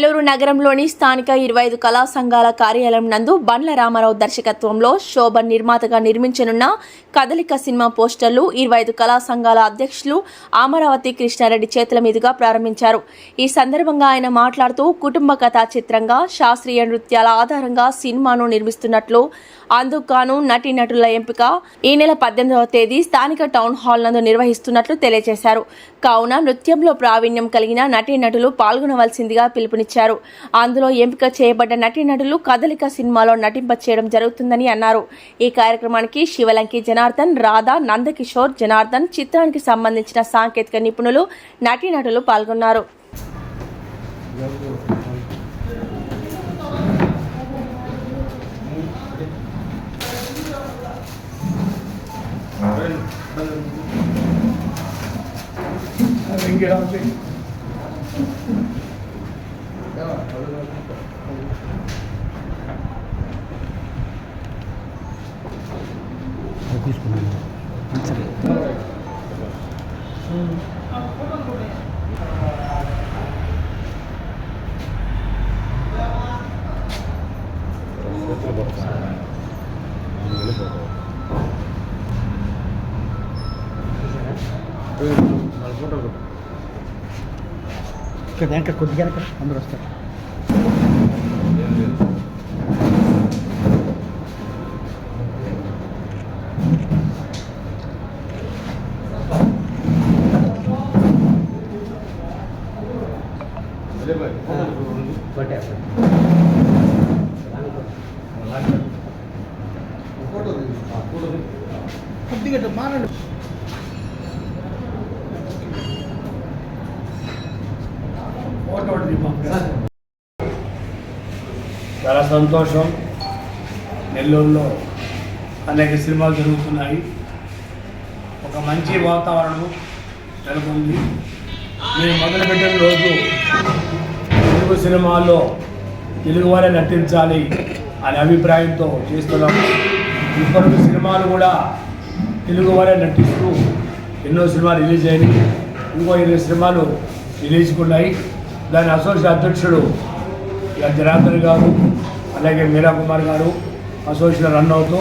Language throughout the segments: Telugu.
నెల్లూరు నగరంలోని స్థానిక ఇరవై ఐదు కళా సంఘాల కార్యాలయం నందు బండ్ల రామారావు దర్శకత్వంలో శోభన్ నిర్మాతగా నిర్మించనున్న కదలిక సినిమా పోస్టర్లు ఇరవై ఐదు కళా సంఘాల అధ్యక్షులు అమరావతి కృష్ణారెడ్డి చేతుల మీదుగా ప్రారంభించారు. ఈ సందర్భంగా ఆయన మాట్లాడుతూ కుటుంబ కథా చిత్రంగా శాస్త్రీయ నృత్యాల ఆధారంగా సినిమాను నిర్మిస్తున్నట్లు అందుకు నటీనటుల ఎంపిక ఈ నెల పద్దెనిమిదవ తేదీ స్థానిక టౌన్ హాల్ నందు నిర్వహిస్తున్నట్లు తెలియజేశారు. కావున నృత్యంలో ప్రావీణ్యం కలిగిన నటీనటులు పాల్గొనవలసిందిగా పిలుపునిచ్చారు. ఇచ్చారు. అందులో ఎంపిక చేయబడ్డ నటీనటులు కదలిక సినిమాలో నటింప చేయడం జరుగుతుందని అన్నారు. ఈ కార్యక్రమానికి శివలంకి జనార్దన్ రాధా నందకిషోర్ జనార్దన్ చిత్రానికి సంబంధించిన సాంకేతిక నిపుణులు నటీనటులు పాల్గొన్నారు. తీసుకున్నాను సరే ఇక్కడ వెనక కొద్దిగా అందరూ వస్తారు కొద్దిగా మానండి చాలా సంతోషం. నెల్లూరులో అనేక సినిమాలు జరుగుతున్నాయి. ఒక మంచి వాతావరణం నెలకొంది. నేను మొదలుపెట్టిన రోజు తెలుగు సినిమాల్లో తెలుగువారే నటించాలి అనే అభిప్రాయంతో చేస్తున్నాము ఇప్పటి సినిమాలు కూడా తెలుగువారే నటిస్తూ ఎన్నో సినిమాలు రిలీజ్ అయినాయి. ఇంకో ఇరవై సినిమాలు రిలీజ్కి ఉన్నాయి. దాని అసోసియేట్ అధ్యక్షుడు జనార్దన్ గారు అలాగే మీరా కుమార్ గారు అసోసియేషన్ రన్ అవుతూ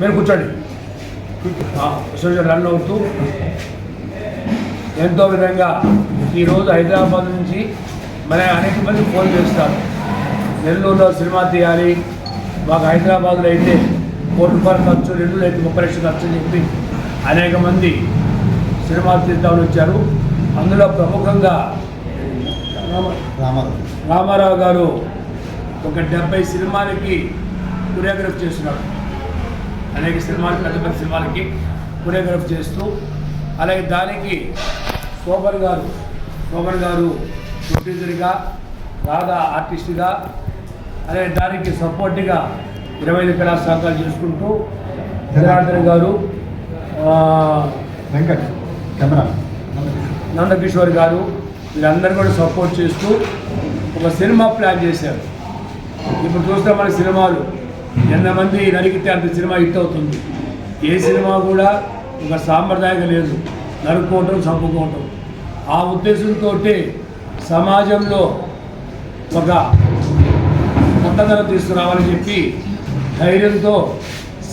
మీరు కూర్చోండి. అసోసియేషన్ రన్ అవుతూ ఎంతో విధంగా ఈరోజు హైదరాబాద్ నుంచి మన అనేక మంది ఫోన్ చేస్తారు. నెల్లూరులో సినిమా తీయాలి మాకు హైదరాబాద్లో అయితే కోటి రూపాయలు ఖర్చు రెండు అయితే ముప్పై లక్షలు ఖర్చు అని చెప్పి అనేక మంది సినిమా తీద్దామని వచ్చారు. అందులో ప్రముఖంగా రామారావు. రామారావు గారు ఒక డెబ్బై సినిమాలకి కొరియోగ్రఫీ చేస్తున్నాడు అనేక సినిమాలు పెద్ద పెద్ద సినిమాలకి కొరియోగ్రఫీ చేస్తూ అలాగే దానికి శోభన్ గారు శోభన్ గారు ప్రొడ్యూసర్గా రాధా ఆర్టిస్ట్గా అలాగే దానికి సపోర్ట్గా ఇరవై ఐదు కళా సహకారం చేసుకుంటూ జనార్దన్ గారు వెంకట్ కెమెరా. నందకిషోర్ గారు వీరందరూ కూడా సపోర్ట్ చేస్తూ ఒక సినిమా ప్లాన్ చేశారు. ఇప్పుడు చూస్తే మన సినిమాలు ఎంతమంది నరికితే అంత సినిమా హిట్ అవుతుంది. ఏ సినిమా కూడా ఒక సాంప్రదాయంగా లేదు. నరుక్కోవటం చంపుకోవటం. ఆ ఉద్దేశంతో సమాజంలో ఒక కొత్తదనం తీసుకురావాలని చెప్పి ధైర్యంతో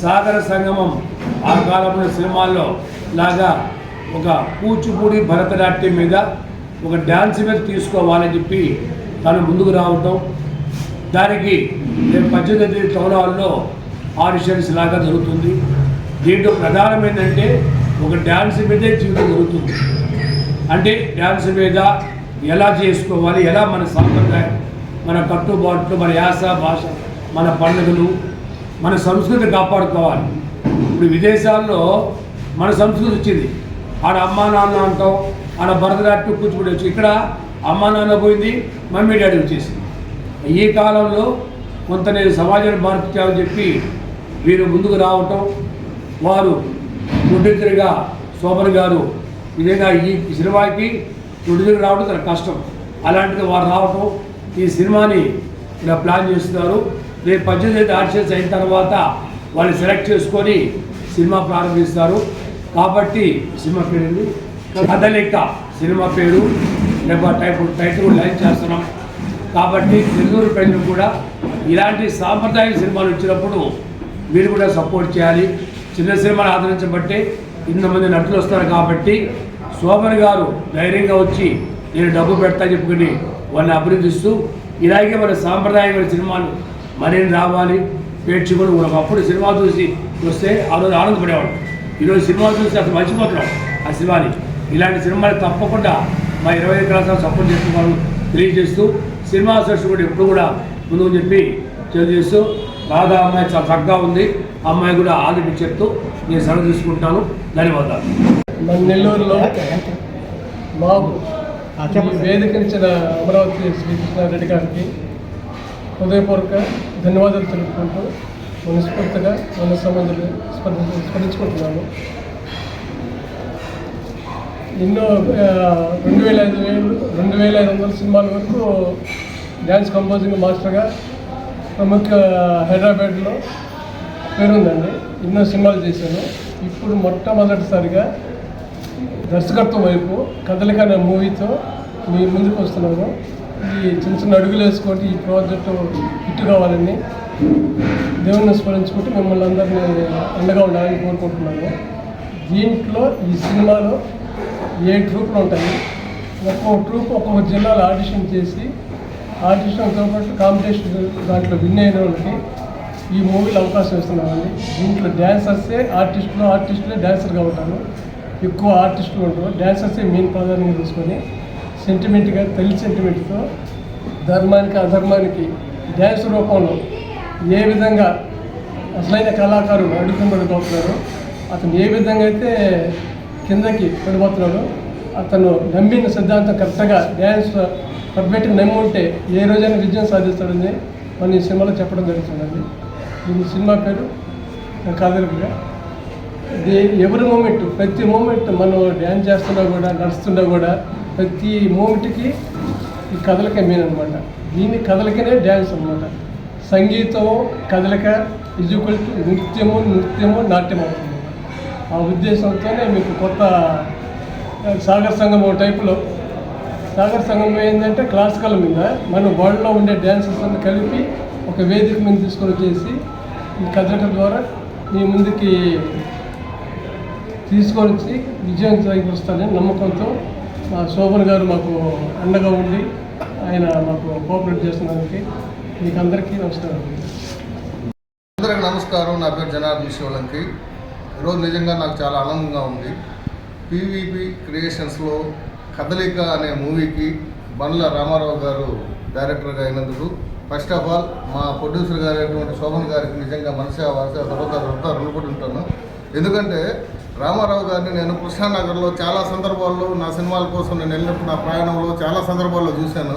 సాగర సంగమం ఆ కాలంలో సినిమాల్లో లాగా ఒక కూచిపూడి భరతనాట్యం మీద ఒక డ్యాన్స్ మీద తీసుకోవాలని చెప్పి తను ముందుకు రావటం. దానికి నేను పద్దెనిమిది టౌన్ ఆడిషన్స్ లాగా జరుగుతుంది. దీంట్లో ప్రధానమైందంటే ఒక డ్యాన్స్ మీదే జీవితం జరుగుతుంది. అంటే డ్యాన్స్ మీద ఎలా చేసుకోవాలి ఎలా మన సాంప్రదాయం మన కట్టుబాట్లు మన యాస భాష మన పండుగలు మన సంస్కృతి కాపాడుకోవాలి. ఇప్పుడు విదేశాల్లో మన సంస్కృతి వచ్చింది. ఆడ అమ్మా నాన్న అంటాం ఆడ భరతనాట్యం కూచిపూడి వచ్చి ఇక్కడ అమ్మా నాన్న పోయింది మమ్మీ డాడీ వచ్చేసింది. ఈ కాలంలో కొంత నేను సమాజాన్ని మార్పు చేయాలని చెప్పి వీరు ముందుకు రావటం వారు ప్రొడ్యూసర్గా శోభన్ గారు విధంగా ఈ సినిమాకి ప్రొడ్యూసర్ రావడం చాలా కష్టం. అలాంటిది వారు రావటం ఈ సినిమాని ఇలా ప్లాన్ చేస్తున్నారు. రేపు పద్దెనిమిది ఆర్షన్స్ అయిన తర్వాత వాళ్ళు సెలెక్ట్ చేసుకొని సినిమా ప్రారంభిస్తారు. కాబట్టి సినిమా పేరు కథలిక సినిమా పేరు. రేపు టైప్ టైటిల్ లైన్ చేస్తున్నాం. కాబట్టి నెల్లూరు ప్రజలు కూడా ఇలాంటి సాంప్రదాయ సినిమాలు వచ్చినప్పుడు మీరు కూడా సపోర్ట్ చేయాలి. చిన్న సినిమాలు ఆదరించబట్టే ఇంతమంది నటులు వస్తారు కాబట్టి శోభన్ గారు ధైర్యంగా వచ్చి నేను డబ్బు పెడతా చెప్పుకుని వాళ్ళని అభినందిస్తూ ఇలాగే మన సాంప్రదాయమైన సినిమాలు మరేం రావాలి? పేర్చుకొని ఒకప్పుడు సినిమా చూసి వస్తే ఆ రోజు ఆనందపడేవాడు ఈరోజు సినిమా చూసి అసలు మర్చిపోతున్నాం ఆ సినిమాని. ఇలాంటి సినిమాలు తప్పకుండా మా ఇరవై ఐదు కళాశాల సపోర్ట్ చేస్తున్నారు తెలియజేస్తూ సినిమా అసోసియేషన్ కూడా ఎప్పుడు కూడా ముందుకు చెప్పి తెలియజేస్తూ రాధా అమ్మాయి చాలా చక్కగా ఉంది. అమ్మాయి కూడా ఆదరణ చెప్తూ నేను సెలవు తీసుకుంటాను. ధన్యవాదాలు. మన నెల్లూరులో మాకు వేదికనిచ్చిన అమరావతి శ్రీకృష్ణారెడ్డి గారికి హృదయపూర్వక ధన్యవాదాలు తెలుపుకుంటూ మనస్ఫూర్తిగా మన సంబంధాలు స్పందించ స్మరించుకుంటున్నాను ఎన్నో రెండు వేల ఐదు వేలు రెండు వేల ఐదు వందల సినిమాల వరకు డ్యాన్స్ కంపోజింగ్ మాస్టర్గా ప్రముఖ హైదరాబాద్లో పేరుందండి. ఎన్నో సినిమాలు చేశాను. ఇప్పుడు మొట్టమొదటిసారిగా దర్శకత్వం వైపు కదలిక అనే మూవీతో మీ ముందుకు వస్తున్నాను. ఈ చిన్న చిన్న అడుగులు వేసుకుంటే ఈ ప్రాజెక్టు హిట్ కావాలని దేవుని స్మరించుకుంటూ మిమ్మల్ని అందరినీ అండగా ఉండాలని కోరుకుంటున్నాను. దీంట్లో ఈ సినిమాలో ఏ ట్రూప్లు ఉంటాయి? ఒక్కొక్క ట్రూప్ ఒక్కొక్క జిల్లాలో ఆడిషన్ చేసి ఆడిషన్తో పాటు కాంపిటీషన్ దాంట్లో విన్ అయిన వాళ్ళకి ఈ మూవీలో అవకాశం ఇస్తున్నామండి దీంట్లో డ్యాన్సర్సే ఆర్టిస్టులు ఆర్టిస్టులే డ్యాన్సర్గా ఉంటారు. ఎక్కువ ఆర్టిస్టులు ఉంటారు. డ్యాన్సర్సే మెయిన్ ప్రాధాన్యంగా తీసుకొని సెంటిమెంట్గా తల్లి సెంటిమెంట్తో ధర్మానికి అధర్మానికి డ్యాన్స్ రూపంలో ఏ విధంగా అసలైన కళాకారుడు అడుగుతున్న అతను ఏ విధంగా అయితే కిందకి పడిపోతున్నాడు అతను నమ్మిన సిద్ధాంతం కరెక్ట్గా డ్యాన్స్ పర్ఫెక్ట్గా నమ్మి ఉంటే ఏ రోజైనా విజయం సాధిస్తాడని మన ఈ సినిమాలో చెప్పడం జరుగుతుందండి. ఈ సినిమా పేరు కాదలుగా ఇది ఎవరి మూమెంట్ ప్రతి మూమెంట్ మనం డ్యాన్స్ చేస్తున్నా కూడా నడుస్తున్నా కూడా ప్రతి మూమెంట్కి ఈ కదలిక మెయిన్ అనమాట దీని కదలికనే డ్యాన్స్ అనమాట సంగీతం కదలిక ఇజుకల్ టు నృత్యము నృత్యము నాట్యం అవుతుంది. ఆ ఉద్దేశంతోనే మీకు కొత్త సాగర్ సంగమం టైపులో సాగర్ సంఘం ఏంటంటే క్లాసికల్ మీద. మన వరల్డ్లో ఉండే డ్యాన్సెస్ అన్ని కలిపి ఒక వేదిక మీద తీసుకొని వచ్చేసి ఈ కదలిక ద్వారా మీ ముందుకి తీసుకొని వచ్చి విజయం చేకూరుస్తానని నమ్మకంతో మా శోభన్ గారు మాకు అండగా ఉండి ఆయన మాకు కోఆపరేట్ చేస్తున్నందుకు మీకు అందరికీ నమస్కారం. అందరికి నమస్కారం. నా పేరు జనార్దన్ శివలంకి. ఈరోజు నిజంగా నాకు చాలా ఆనందంగా ఉంది. పీవీపీ క్రియేషన్స్లో కదలిక అనే మూవీకి బండ్ల రామారావు గారు డైరెక్టర్గా అయినందుకు ఫస్ట్ ఆఫ్ ఆల్ మా ప్రొడ్యూసర్ గారు అయినటువంటి శోభన్ గారికి నిజంగా మనసే వాసే తర్వాత తర్వాత రుణపడి ఉంటాను. ఎందుకంటే రామారావు గారిని నేను కృష్ణానగర్లో చాలా సందర్భాల్లో నా సినిమాల కోసం నేను వెళ్ళినప్పుడు నా ప్రయాణంలో చాలా సందర్భాల్లో చూశాను.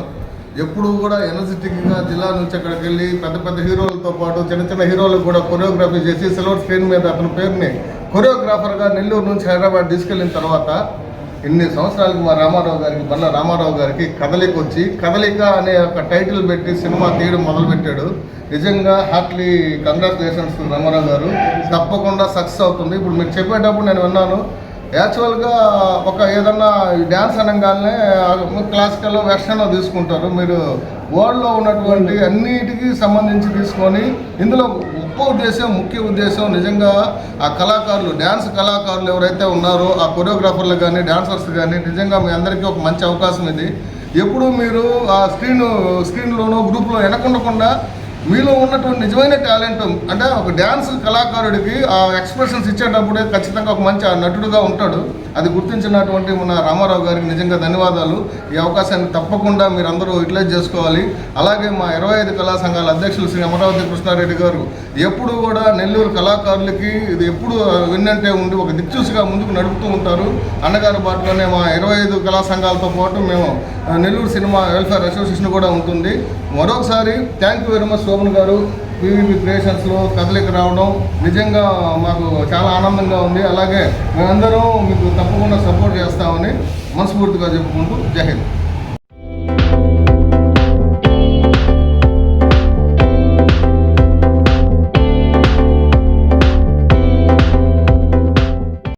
ఎప్పుడు కూడా ఎనర్జెటిక్గా జిల్లా నుంచి అక్కడికి వెళ్ళి పెద్ద పెద్ద హీరోలతో పాటు చిన్న చిన్న హీరోలకు కూడా కొరియోగ్రఫీ చేసి సిల్వర్ స్క్రీన్ మీద అతని పేరుని కొరియోగ్రాఫర్గా నెల్లూరు నుంచి హైదరాబాద్ తీసుకెళ్ళిన తర్వాత ఇన్ని సంవత్సరాలకు మా రామారావు గారికి బల్ల రామారావు గారికి కదలిక వచ్చి కదలిక అనే ఒక టైటిల్ పెట్టి సినిమా తీయడం మొదలుపెట్టాడు. నిజంగా హార్ట్లీ కంగ్రాచులేషన్స్ రామారావు గారు. తప్పకుండా సక్సెస్ అవుతుంది. ఇప్పుడు మీరు చెప్పేటప్పుడు నేను విన్నాను యాక్చువల్గా ఒక ఏదన్నా డ్యాన్స్ అనగానే క్లాసికల్ వెర్షన్ తీసుకుంటారు. మీరు వరల్డ్లో ఉన్నటువంటి అన్నిటికీ సంబంధించి తీసుకొని ఇందులో గొప్ప ఉద్దేశం ముఖ్య ఉద్దేశం నిజంగా ఆ కళాకారులు డ్యాన్స్ కళాకారులు ఎవరైతే ఉన్నారో ఆ కొరియోగ్రాఫర్లు కానీ డ్యాన్సర్స్ కానీ నిజంగా మీ అందరికీ ఒక మంచి అవకాశం ఇది. ఎప్పుడు మీరు ఆ స్క్రీన్ స్క్రీన్లోనో గ్రూప్లో వెనకుండకుండా మీలో ఉన్నటువంటి నిజమైన టాలెంట్ అంటే ఒక డ్యాన్స్ కళాకారుడికి ఆ ఎక్స్ప్రెషన్స్ ఇచ్చేటప్పుడే ఖచ్చితంగా ఒక మంచి నటుడుగా ఉంటాడు. అది గుర్తించినటువంటి మన రామారావు గారికి నిజంగా ధన్యవాదాలు. ఈ అవకాశాన్ని తప్పకుండా మీరందరూ యూటిలైజ్ చేసుకోవాలి. అలాగే మా ఇరవై ఐదు కళా సంఘాల అధ్యక్షులు శ్రీ అమరావతి కృష్ణారెడ్డి గారు ఎప్పుడు కూడా నెల్లూరు కళాకారులకి ఇది ఎప్పుడు విన్నంటే ఉండి ఒక దిక్చూసిగా ముందుకు నడుపుతూ ఉంటారు. అన్నగారి బాటలోనే మా ఇరవై ఐదు కళా సంఘాలతో పాటు మేము నెల్లూరు సినిమా వెల్ఫేర్ అసోసియేషన్ కూడా ఉంటుంది. మరొకసారి thank you very much Shobhan గారు పీవీపీ క్రియేషన్స్లో కదలికి రావడం నిజంగా మాకు చాలా ఆనందంగా ఉంది. అలాగే మేమందరం మీకు తప్పకుండా సపోర్ట్ చేస్తామని మనస్ఫూర్తిగా చెప్పుకుంటూ జై హింద్.